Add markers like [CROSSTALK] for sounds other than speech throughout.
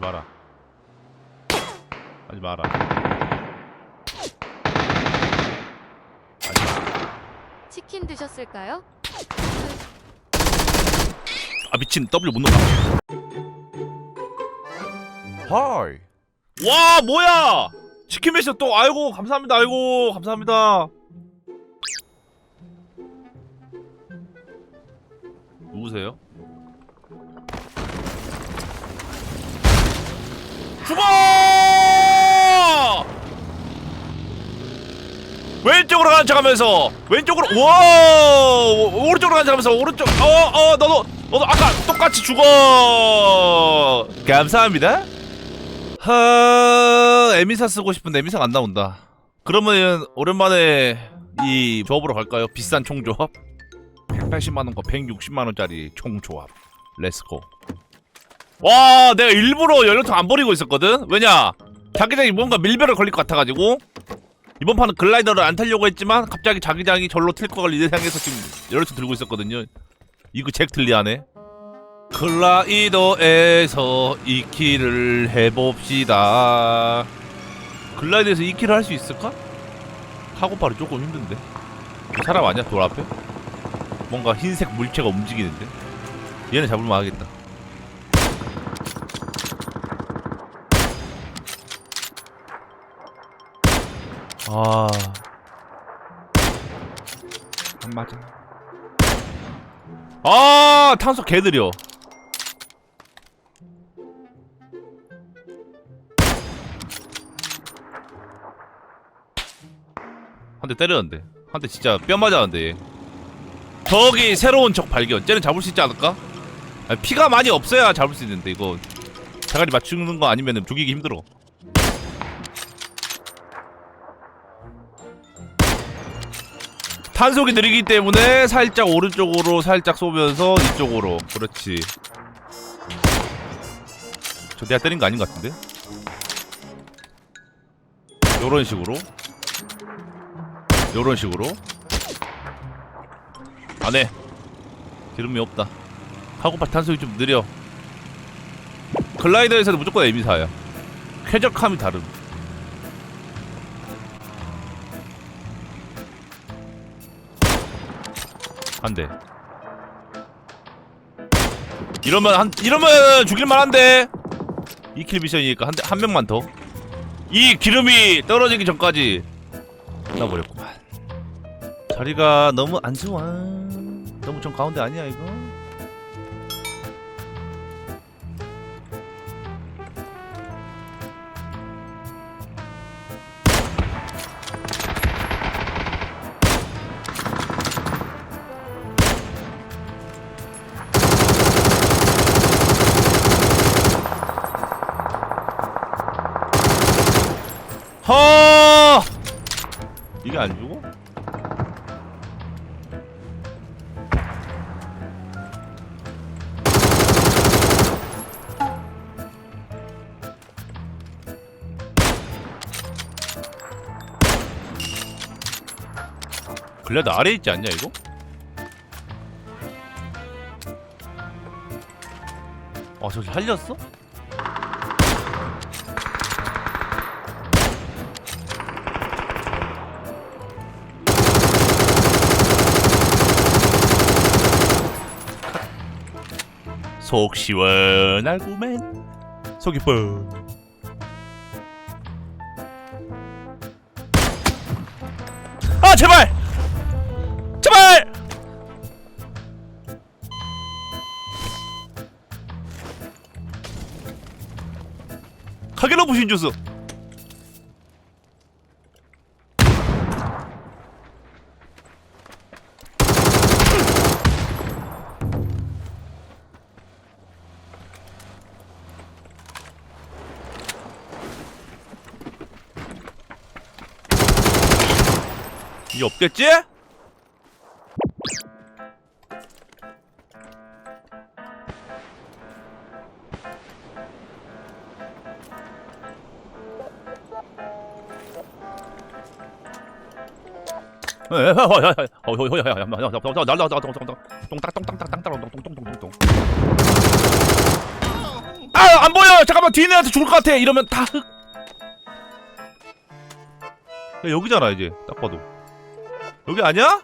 하지 마라. 하지 마라. 치킨 드셨을까요? 아 미친 W 못 넣다. 하이. 와 뭐야? 치킨 메시 또 아이고 감사합니다. 아이고 감사합니다. 누구세요? 죽어! 왼쪽으로 가는 척하면서 왼쪽으로 와! 오른쪽으로 가는 척하면서 오른쪽 어어 너도 너도 아까 똑같이 죽어! 감사합니다. 하 에미사 쓰고 싶은데 에미사가 안 나온다. 그러면 오랜만에 이 조합으로 갈까요? 비싼 총조합? 180만원과 160만원짜리 총조합. 렛츠고 와 내가 일부러 연료통 안 버리고 있었거든? 왜냐? 자기장이 뭔가 밀배를 걸릴 것 같아가지고. 이번 판은 글라이더를 안 타려고 했지만 갑자기 자기장이 절로 튈 거를 예상해서 지금 연료통 들고 있었거든요. 이거 잭 틀리하네. 글라이더에서 2킬을 해봅시다. 글라이더에서 2킬을 할수 있을까? 카고팔이 조금 힘든데. 그 사람 아니야 돌 앞에? 뭔가 흰색 물체가 움직이는데? 얘네 잡을만 하겠다 아... 안 맞아. 아 탄소 개들여 한 대 때렸는데. 한 대 진짜 뼈 맞았는데 얘. 저기 새로운 적 발견. 쟤는 잡을 수 있지 않을까? 피가 많이 없어야 잡을 수 있는데 이거. 자갈이 맞추는 거 아니면 죽이기 힘들어 탄속이 느리기 때문에 살짝 오른쪽으로 살짝 쏘면서 이쪽으로. 그렇지. 저 내가 때린 거 아닌 것 같은데? 요런 식으로. 요런 식으로. 안해. 기름이 없다. 카고팔 탄속이 좀 느려. 글라이더에서는 무조건 에미사야. 쾌적함이 다름 한대. 이러면 한 이러면 죽일만 한데. 2킬 미션이니까 한, 대- 한 명만 더. 이 기름이 떨어지기 전까지 끝나버렸구만. 자리가 너무 안 좋아. 너무 좀 가운데 아니야 이거 안 죽어? 글래드 아래 있지 않냐 이거? 아 저기 살렸어? 속 시원하구만 속이 뻥 아 제발! 제발! 카게로 부신 주스 이 없겠지? 아, 안 보여! 야 잠깐만 뒤에 애한테 죽을 것 같아 이러면 다 흑. 야 여기잖아 이제 딱 봐도 여기 아니야?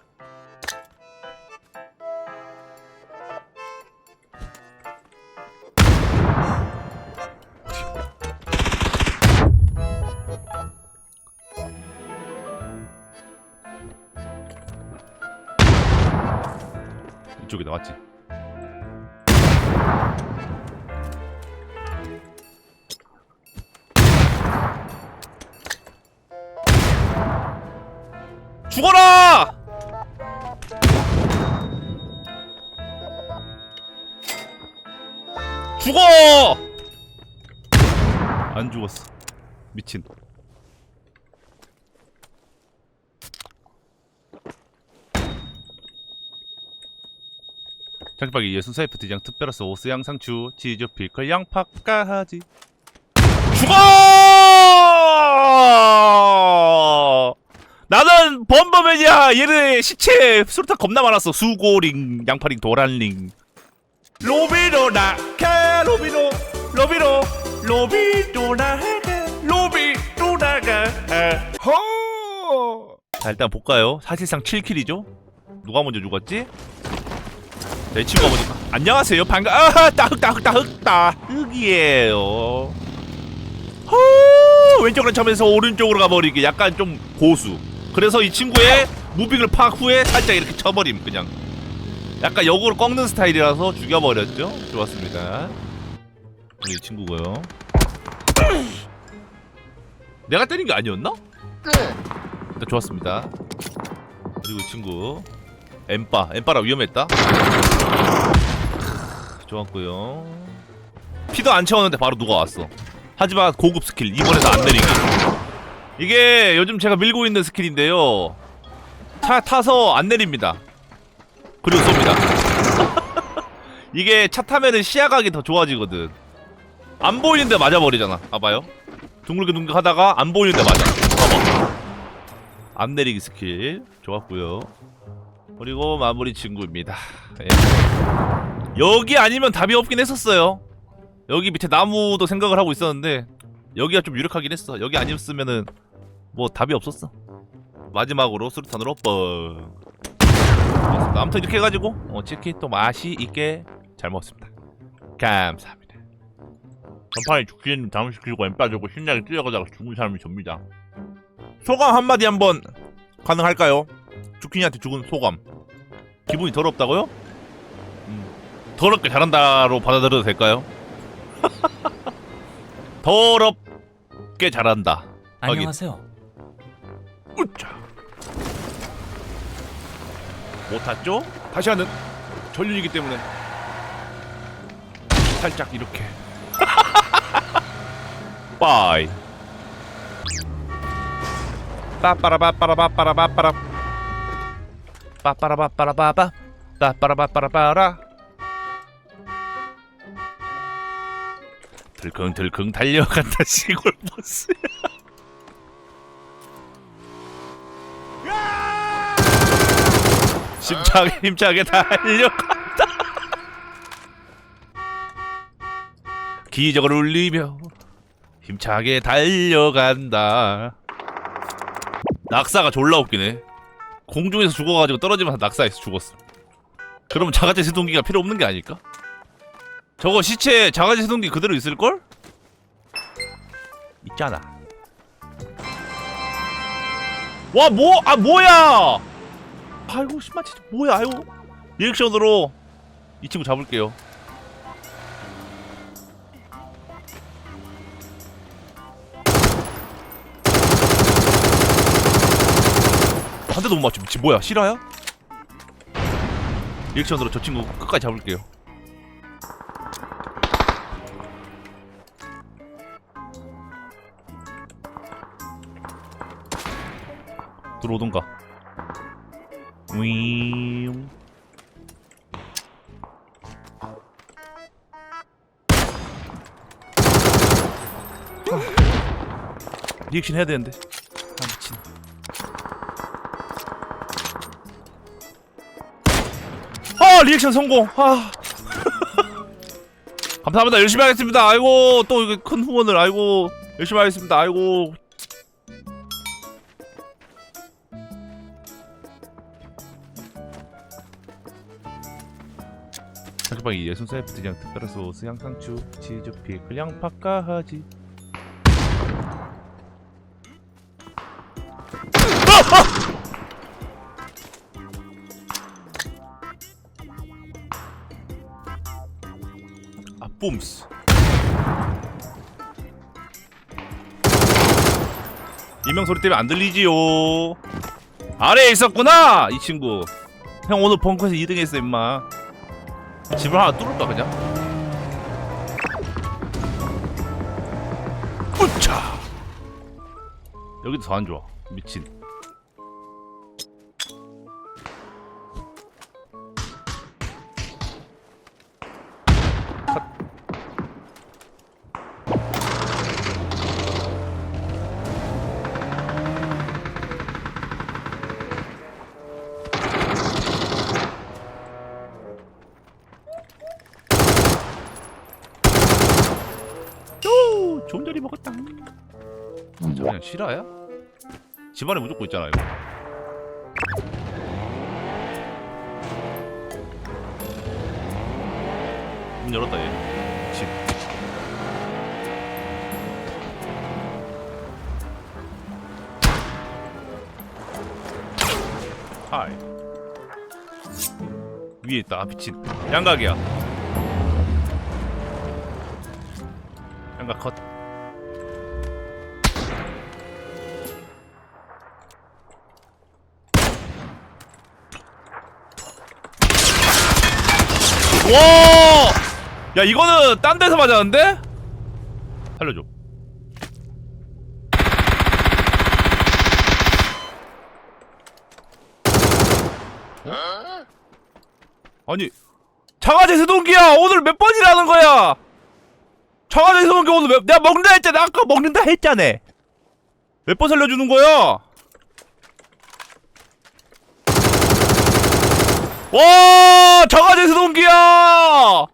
죽어! 안 죽었어. 미친. 장박이 예순 사이프 대장 특별한 소스 양상추 치즈 피클 양파까지 죽어! 나는 범범이야 얘네 시체 수류탄 겁나 많았어 수고링 양파링 도란링 로비로 나가 로비로 로비로 로비로 나가 로비로 나가. 허! 자 일단 볼까요? 사실상 7킬이죠? 누가 먼저 죽었지? 내 친구가 먼저 안녕하세요. 반가 아 따흑 따흑 따흑 따흑이에요. 허! 왼쪽으로 차면서 오른쪽으로 가버리기 약간 좀 고수. 그래서 이 친구의 무빙을 파악 후에 살짝 이렇게 쳐버림 그냥. 약간 역으로 꺾는 스타일이라서 죽여버렸죠? 좋았습니다 이 친구고요. 내가 때린 게 아니었나? 일단 좋았습니다. 그리고 이 친구. 엠빠. 엠빠라 위험했다. 좋았고요. 피도 안 채웠는데 바로 누가 왔어? 하지만 고급 스킬 이번에도 안 내리기. 이게 요즘 제가 밀고 있는 스킬인데요. 차 타서 안 내립니다. 그리고 쏩니다. [LAUGHS] 이게 차 타면은 시야각이 더 좋아지거든 안 보이는데 맞아버리잖아. 봐봐요. 둥글게 하다가 안 보이는데 맞아. 봐봐. 안 내리기 스킬. 좋았고요. 그리고 마무리 친구입니다. 예. 여기 아니면 답이 없긴 했었어요. 여기 밑에 나무도 생각을 하고 있었는데 여기가 좀 유력하긴 했어. 여기 아니었으면은 뭐 답이 없었어. 마지막으로 수류탄으로 뻥. 아무튼 이렇게 해가지고 어, 치킨 또 맛이 있게 잘 먹었습니다. 감사합니다 전판에 죽기는 담시키고 엠 빠지고 신나게 뛰어가다가 죽은 사람이 접니다 소감 한마디 한번 가능할까요? 주키니한테 죽은 소감 기분이 더럽다고요? 음, 더럽게 잘한다로 받아들여도 될까요? [LAUGHS] 더럽게 잘한다. 안녕하세요. 으짜 못 탔죠? 다시 하는 전륜이기 때문에 살짝 이렇게 빠이 빠빠라바빠라바빠라바빠라 빠빠라바빠라바빠 빠빠라바빠라바라 들컹들컹 달려간다 시골 버스 힘차게 힘차게 달려간다 기적을 울리며 힘차게 달려간다. 낙사가 졸라 웃기네. 공중에서 죽어가지고 떨어지면서 낙사해서 죽었어. 그럼 자가제 세동기가 필요 없는 게 아닐까? 저거 시체 자가제 세동기 그대로 있을걸? 있잖아. 와 뭐 아 뭐야! 아이고 진짜 뭐야 아이고 리액션으로 이 친구 잡을게요 한 대도 못 맞춰 미친 뭐야 실화야? 리액션으로 저 친구 끝까지 잡을게요 들어오던가 윙. 아. 리액션 해야 되는데. 리액션 성공. 아. [LAUGHS] 감사합니다. 열심히 하겠습니다. 아이고 또 이거 큰 후원을 아이고 열심히 하겠습니다. 아이고 상대방이 예순 사이프트 그냥 특별한 소스 양상추 치즈 피클 양파까지 뿜스. 이명 소리 때문에 안 들리지요. 아래에 있었구나 이 친구. 형 오늘 벙커에서 2등 했어 임마. 집을 하나 뚫을까 그냥? 우차! 여기도 더 안 좋아 미친 그냥 실화야? 집안에 무조건 있잖아 이거. 문 열었다 얘. 집. 하이. 위에 있다 아, 미친 양각이야. 양각 컷 와! 야 이거는 딴 데서 맞았는데? 살려줘. 어? 아니 자가제 세동기야 오늘 몇 번이라는 거야? 자가제 세동기 오늘 몇, 내가 먹는다 했잖아 아까 먹는다 했잖아. 몇 번 살려주는 거야? 와 자가제 세동기야!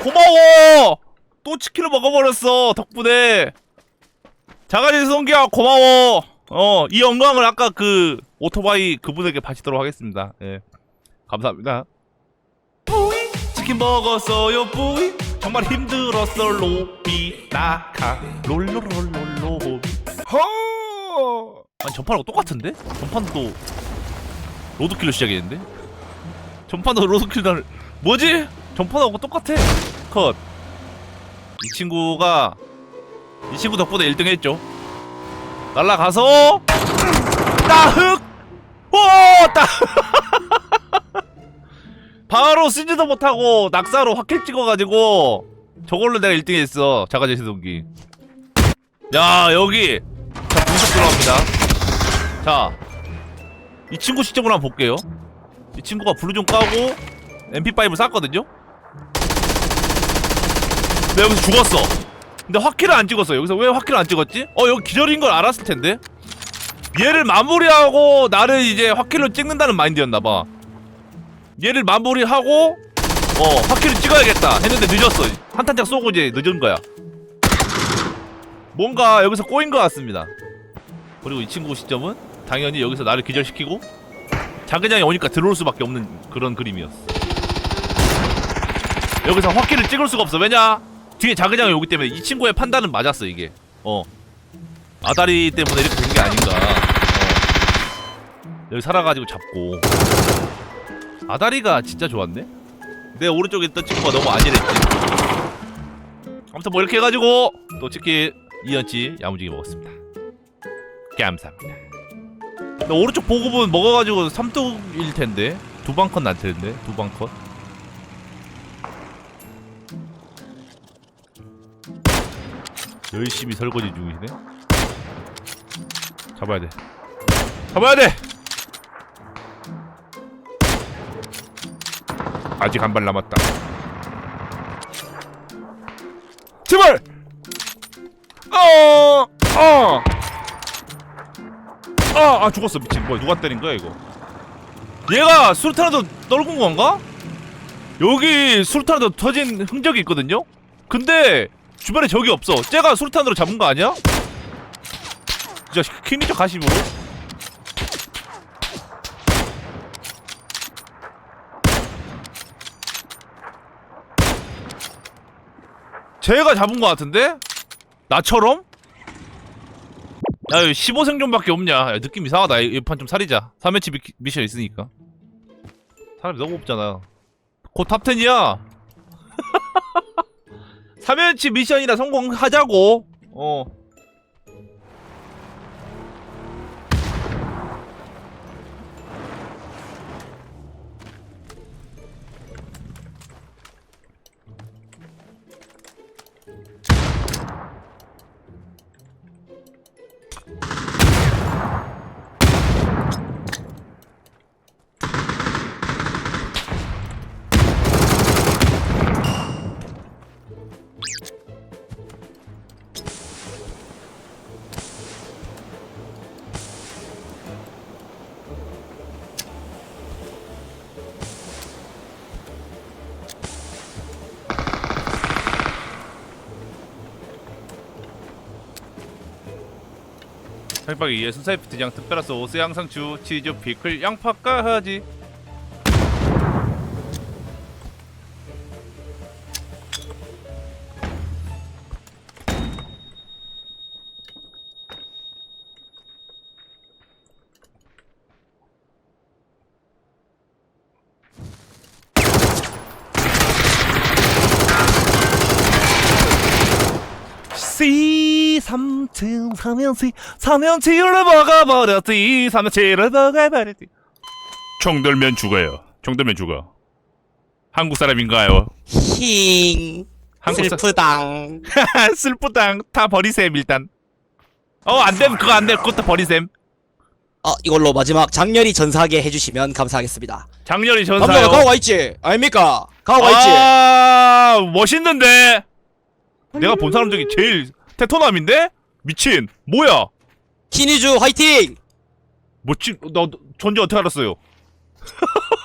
고마워! 또 치킨을 먹어버렸어 덕분에. 자가제 세동기야 고마워. 어 이 영광을 아까 그 오토바이 그분에게 바치도록 하겠습니다. 예. 감사합니다. 뿌이 치킨 먹었어요 뿌이 정말 힘들었어 로비. 나카. 롤롤롤롤로 허! 아니 전판하고 똑같은데? 전판도 로드킬로 시작했는데? 전판도 로드킬을 뭐지? 전판하고 똑같아. 컷. 이 친구가 이 친구 덕분에 1등 했죠. 날라가서 따흑! 오 따 [LAUGHS] 바로 쓰지도 못하고 낙사로 확킬 찍어가지고 저걸로 내가 1등 했어 자가제 시 동기. 야 여기! 자 분석 들어갑니다. 자이 친구 시점을 한번 볼게요 이 친구가 블루 좀 까고 MP5를 쐈거든요? 근데 여기서 죽었어. 근데 화킬을 안 찍었어. 여기서 왜 화킬을 안 찍었지? 어 여기 기절인 걸 알았을 텐데. 얘를 마무리하고 나를 이제 화킬로 찍는다는 마인드였나봐. 얘를 마무리하고 어 화킬을 찍어야겠다 했는데 늦었어. 한탄짝 쏘고 이제 늦은 거야. 뭔가 여기서 꼬인 것 같습니다. 그리고 이 친구 시점은 당연히 여기서 나를 기절시키고 자기장이 오니까 들어올 수밖에 없는 그런 그림이었어. 여기서 확기를 찍을 수가 없어. 왜냐? 뒤에 자기장이 오기 때문에 이 친구의 판단은 맞았어 이게. 어. 아다리 때문에 이렇게 된 게 아닌가. 어. 여기 살아가지고 잡고. 아다리가 진짜 좋았네. 내 오른쪽에 있던 친구가 너무 안일했지. 아무튼 뭐 이렇게 해가지고 또 치킨 이연치 야무지게 먹었습니다. 감사합니다. 나 오른쪽 보급은 먹어가지고 삼뚝일 텐데 두방컷 날 텐데 두방 컷. 열심히 설거지 중이시네. 잡아야 돼. 잡아야 돼. 아직 한 발 남았다. 제발. 어. 어. 아, 아 죽었어 미친 뭐야 누가 때린 거야 이거 얘가 수류탄에도 떨군 건가? 여기 수류탄에도 터진 흔적이 있거든요? 근데 주변에 적이 없어 쟤가 수류탄으로 잡은 거 아니야? 진짜 킹리저 가심으로 쟤가 잡은 거 같은데? 나처럼? 야, 15생존밖에 없냐? 야, 느낌 이상하다. 이 판 좀 살리자. 3회치 미, 미션 있으니까. 사람이 너무 없잖아. 곧 탑10이야. 3회치 [LAUGHS] 미션이라 성공하자고. 어. you 살박이 예순 사이프 대장 특별한 소스 양상추 치즈 피클 양파까지. C 3층 삼연치 삼연치를 먹어버렸지. 삼연치를 먹어버렸지. 총 들면 죽어요. 총 들면 죽어. 한국 사람인가요? 힝. 한국 사 슬프당. [LAUGHS] 슬프당. 다 버리셈 일단. 어 안됨. 그거 안됨. 그것도 버리셈. 어 이걸로 마지막 장렬히 전사하게 해주시면 감사하겠습니다. 장렬히 전사요. 가고 있지? 아닙니까? 가고 있지? 아 멋있는데? 내가 본 사람 중에 제일 테토남인데? 미친 뭐야 키니주 화이팅 멋진 나 전지 어떻게 알았어요? [LAUGHS]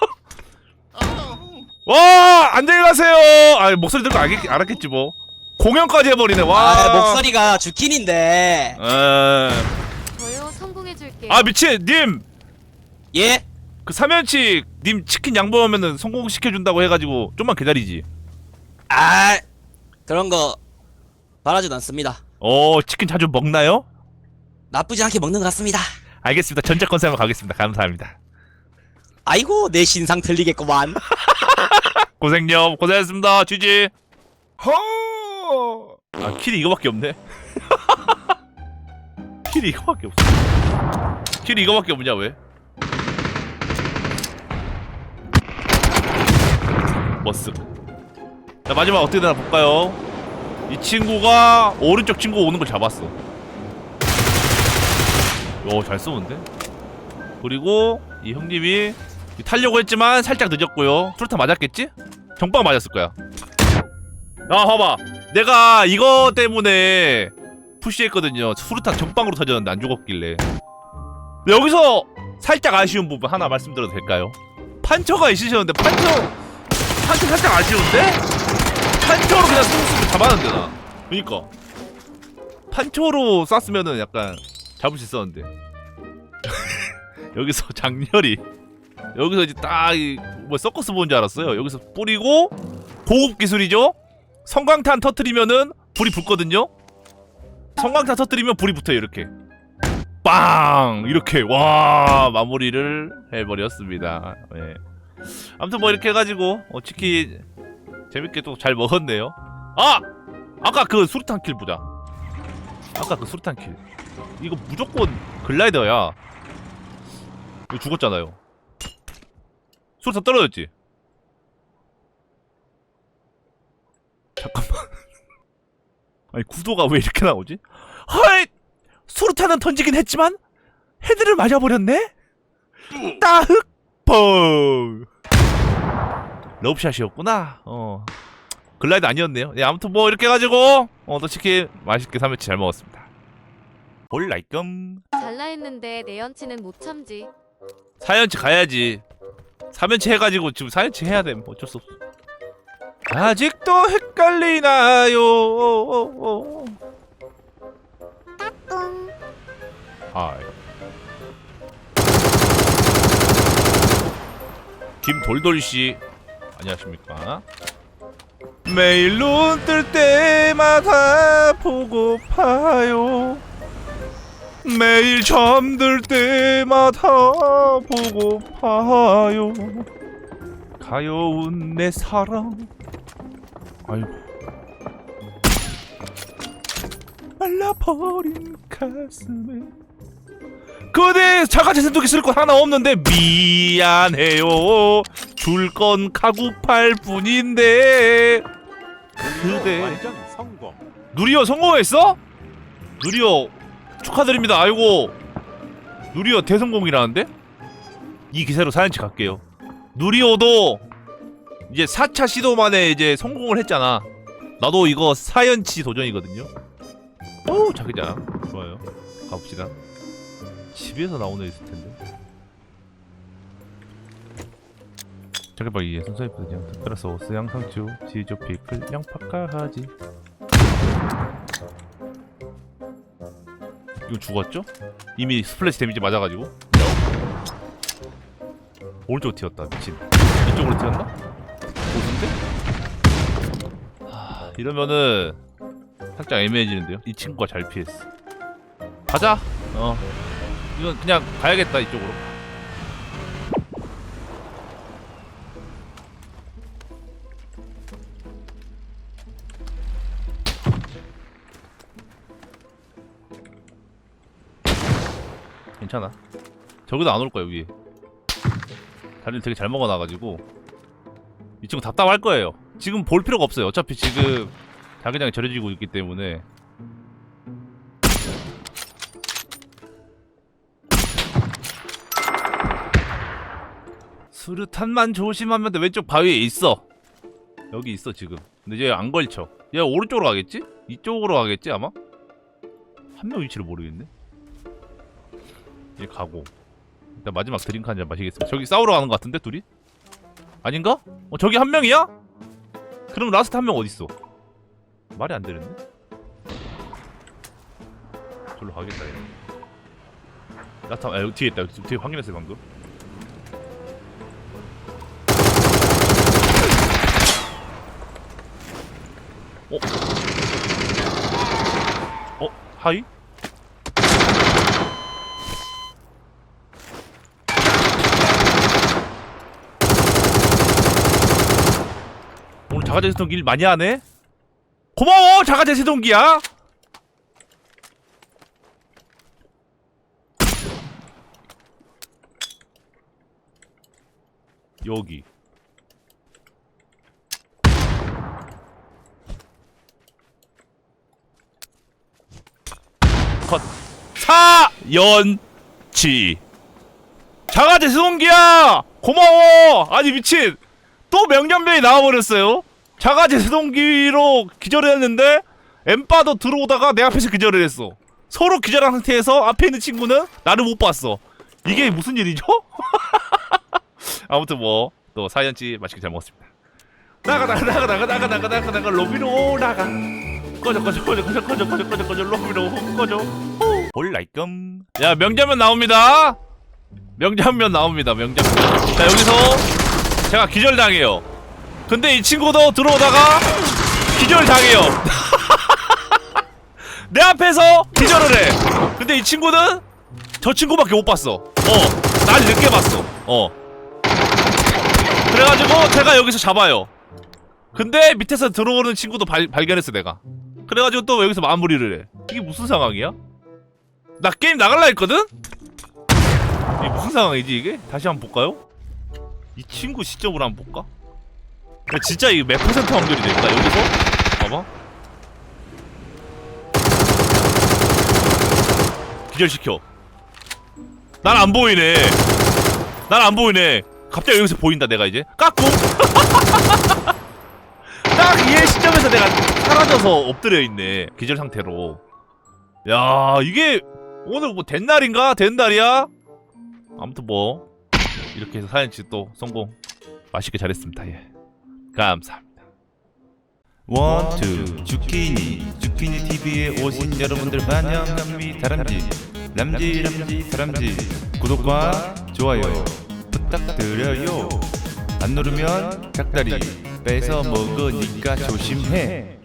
와 안녕히 가세요. 아 목소리 듣고 알겠, 알았겠지 뭐. 공연까지 해버리네. 와. 아 목소리가 주킨인데 에... 저요 성공해줄게요. 아 미친 님. 예? 그 삼연치 님 치킨 양보하면은 성공시켜준다고 해가지고 좀만 기다리지. 아 그런 거 바라진 않습니다 어 치킨 자주 먹나요? 나쁘지 않게 먹는 것 같습니다 알겠습니다. 전자 컨셉으로 가겠습니다. 감사합니다. 아이고 내 신상 틀리겠구만 [LAUGHS] 고생요 고생했습니다. GG. 허. 아 킬이 이거밖에 없네. [LAUGHS] 킬이 이거밖에 없어. 킬이 이거밖에 없냐 왜? 머쓱. 자 마지막 어떻게 되나 볼까요? 이 친구가 오른쪽 친구 오는 걸 잡았어. 오잘 쏘는데? 그리고 이 형님이 타려고 했지만 살짝 늦었고요. 수류탄 맞았겠지? 정빵 맞았을 거야. 아 봐봐. 내가 이거 때문에 푸시했거든요. 수류탄 정빵으로 터졌는데 안 죽었길래. 여기서 살짝 아쉬운 부분 하나 말씀드려도 될까요? 판처가 있으셨는데 판처 판처 살짝 아쉬운데? 판처로 그냥 스무스를 잡았는데 나. 그니까 판처로 쐈으면은 약간 잡을 수 있었는데 [LAUGHS] 여기서 [LAUGHS] 장렬히 여기서 이제 딱뭐 서커스 보는 줄 알았어요. 여기서 뿌리고 고급 기술이죠. 성광탄 터트리면은 불이 붙거든요. 성광탄 터트리면 불이 붙어요 이렇게. 빵 이렇게 와 마무리를 해버렸습니다. 네. 아무튼 뭐 이렇게 해가지고 어, 치킨 재밌게 또 잘 먹었네요. 아 아까 그 수류탄 킬 보자. 아까 그 수류탄 킬. 이거 무조건 글라이더야. 이거 죽었잖아요. 수류탄 떨어졌지? 잠깐만. [LAUGHS] 아니 구도가 왜 이렇게 나오지? 헐! 수류탄은 던지긴 했지만 헤드를 맞아버렸네? 따흑 펑 러브샷이었구나. 어. 글라이드 아니었네요. 네, 아무튼 뭐 이렇게 해가지고 어, 또 치킨 맛있게 3회치 잘 먹었습니다. 볼라이끔. 잘라 했는데 내 연치는 못 참지. 4연치 가야지. 3연치 해가지고 지금 4연치 해야 돼. 어쩔 수 없어. 아직도 헷갈리나요? 하이. 김돌돌 씨 안녕하십니까. 매일 눈 뜰 때마다 보고파요. 매일 잠들 때마다 보고파요. 가여운 내 사랑. 아이고. 말라버린 가슴에. 그대 자가제 센터기 쓸거 하나 없는데 미안해요 줄 건 카구팔 뿐인데. 그대. 완전 성공. 누리어 성공했어? 누리어 축하드립니다. 아이고. 누리어 대성공이라는데? 이 기세로 사연치 갈게요. 누리어도 이제 4차 시도 만에 이제 성공을 했잖아. 나도 이거 사연치 도전이거든요. 어우 자기장. 좋아요. 가봅시다. 집에서 나오는 있을 텐데 자기발 예선 사이프 그냥 특별한 소스 양상추 지조 피클 양파카 하지 이거 죽었죠? 이미 스플래시 데미지 맞아가지고 오른쪽 튀었다 미친 이쪽으로 튀었나? 보수인데? 하, 이러면은 살짝 애매해지는데요? 이 친구가 잘 피했어 가자 어 이건 그냥 가야겠다 이쪽으로 괜찮아. 저기도 안 올 거야 위에. 자리를 되게 잘 먹어놔가지고. 이 친구 답답할 거예요. 지금 볼 필요가 없어요. 어차피 지금 자기장이 절여지고 있기 때문에. 수류탄만 조심하면 돼. 왼쪽 바위에 있어. 여기 있어 지금. 근데 얘 안 걸쳐. 얘 오른쪽으로 가겠지? 이쪽으로 가겠지 아마? 한 명 위치를 모르겠네 얘 가고 일단 마지막 드링크 한 잔 마시겠습니다 저기 싸우러 가는 것 같은데 둘이? 아닌가? 어 저기 한 명이야? 그럼 라스트 한 명 어딨어? 말이 안 되는데? 저로 가겠다 얘 라스트 한, 아 여기 뒤에 있다 여기 뒤에 확인했어요 방금 어? 어? 하이? 자가제 세동기 일 많이 하네? 고마워 자가제 세동기야. 여기. 컷. 사연치 자가제 세동기야! 고마워! 아니 미친! 또 명령명이 나와버렸어요. 자가제 세동기로 기절을 했는데 엠빠도 들어오다가 내 앞에서 기절을 했어. 서로 기절한 상태에서 앞에 있는 친구는 나를 못 봤어. 이게 무슨 일이죠? [LAUGHS] 아무튼 뭐 또 사연치 맛있게 잘 먹었습니다. 나가 나가 나가 나가 나가 나가 나가 나가 로비로 나가 꺼져 꺼져 꺼져 꺼져 꺼져 꺼져 꺼져 꺼져 로비로 꺼져 볼라이끔 야 명장면 나옵니다 명장면 나옵니다 명장면 자 여기서 제가 기절당해요. 근데 이 친구도 들어오다가 기절 당해요. [LAUGHS] 내 앞에서 기절을 해. 근데 이 친구는 저 친구밖에 못 봤어. 어, 날 늦게 봤어. 어. 그래가지고 제가 여기서 잡아요. 근데 밑에서 들어오는 친구도 발, 발견했어 내가. 그래가지고 또 여기서 마무리를 해. 이게 무슨 상황이야? 나 게임 나갈라 했거든? 이게 무슨 상황이지 이게? 다시 한번 볼까요? 이 친구 시점으로 한번 볼까? 야, 진짜 이게 몇 퍼센트 확률이 될까? 여기서? 봐봐. 기절시켜. 난 안 보이네. 난 안 보이네. 갑자기 여기서 보인다 내가 이제. 깎고. [LAUGHS] 딱이 시점에서 내가 사라져서 엎드려 있네 기절 상태로. 야 이게 오늘 뭐 된 날인가? 된 날이야? 아무튼 뭐 이렇게 해서 사연치 또 성공. 맛있게 잘했습니다 예 감사합니다. 원투 주키니. 주키니 TV에 오신 여러분들 환영합니다. 다람쥐. 람쥐 람쥐 다람쥐. 구독과 좋아요 부탁드려요. 안 누르면 닭다리. 뺏어 먹으니까 조심해